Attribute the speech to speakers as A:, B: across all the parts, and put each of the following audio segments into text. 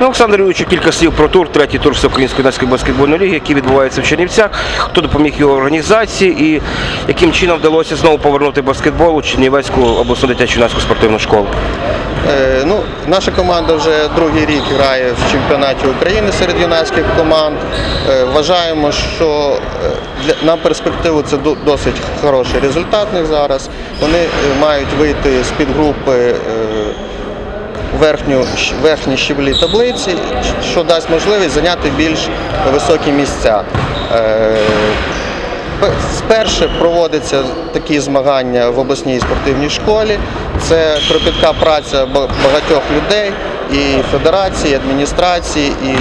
A: Ну, Олександр Юрійович, кілька слів про тур, третій тур Всеукраїнської юнацької баскетбольної ліги, який відбувається в Чернівцях. Хто допоміг його організації і яким чином вдалося знову повернути баскетбол у Чернівецьку обласну дитячу юнацьку спортивну школу.
B: Е, Ну, наша команда вже другий рік грає в чемпіонаті України серед юнацьких команд. Е, Вважаємо, що е, для, на перспективу це до- досить хороший результат зараз. Вони е, мають вийти з підгрупи е, верхню, верхні щеблі таблиці, що дасть можливість зайняти більш високі місця. Е, Вперше проводяться такі змагання в обласній спортивній школі. Це кропітка праця багатьох людей, і федерації, і адміністрації, і,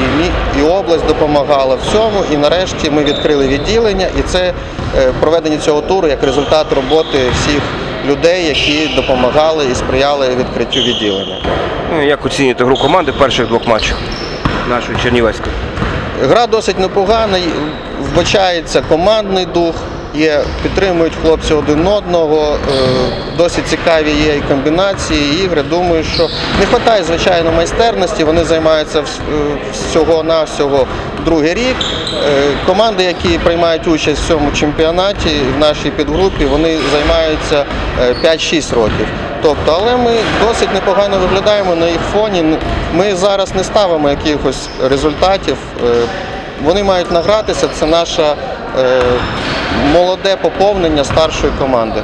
B: і область допомагала в цьому. І нарешті ми відкрили відділення, і це е, проведення цього туру як результат роботи всіх людей, які допомагали і сприяли відкриттю відділення.
A: Ну, як оцінюєте гру команди в перших двох матчах нашої Чернівецької?
B: Гра досить непогана, вбачається командний дух, є, підтримують хлопці один одного, е, досить цікаві є і комбінації, і ігри. Думаю, що не вистачає, звичайно, майстерності, вони займаються е, всього-навсього другий рік. Е, Команди, які приймають участь в цьому чемпіонаті, в нашій підгрупі, вони займаються е, 5-6 років. Тобто, але ми досить непогано виглядаємо на їх фоні. Ми зараз не ставимо якихось результатів. Вони мають награтися. Це наше е, молоде поповнення старшої команди.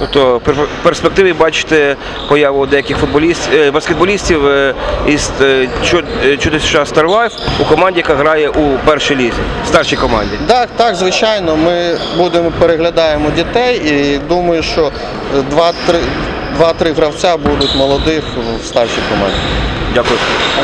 A: Тобто в перспективі бачите появу деяких футболістів, е, баскетболістів е, із е, чу- чудо США Star Life у команді, яка грає у першій лізі, в старшій команді.
B: Так, так, звичайно, ми будемо переглядаємо дітей і думаю, що два-три гравця будуть молодих в старшій команді.
A: Дякую.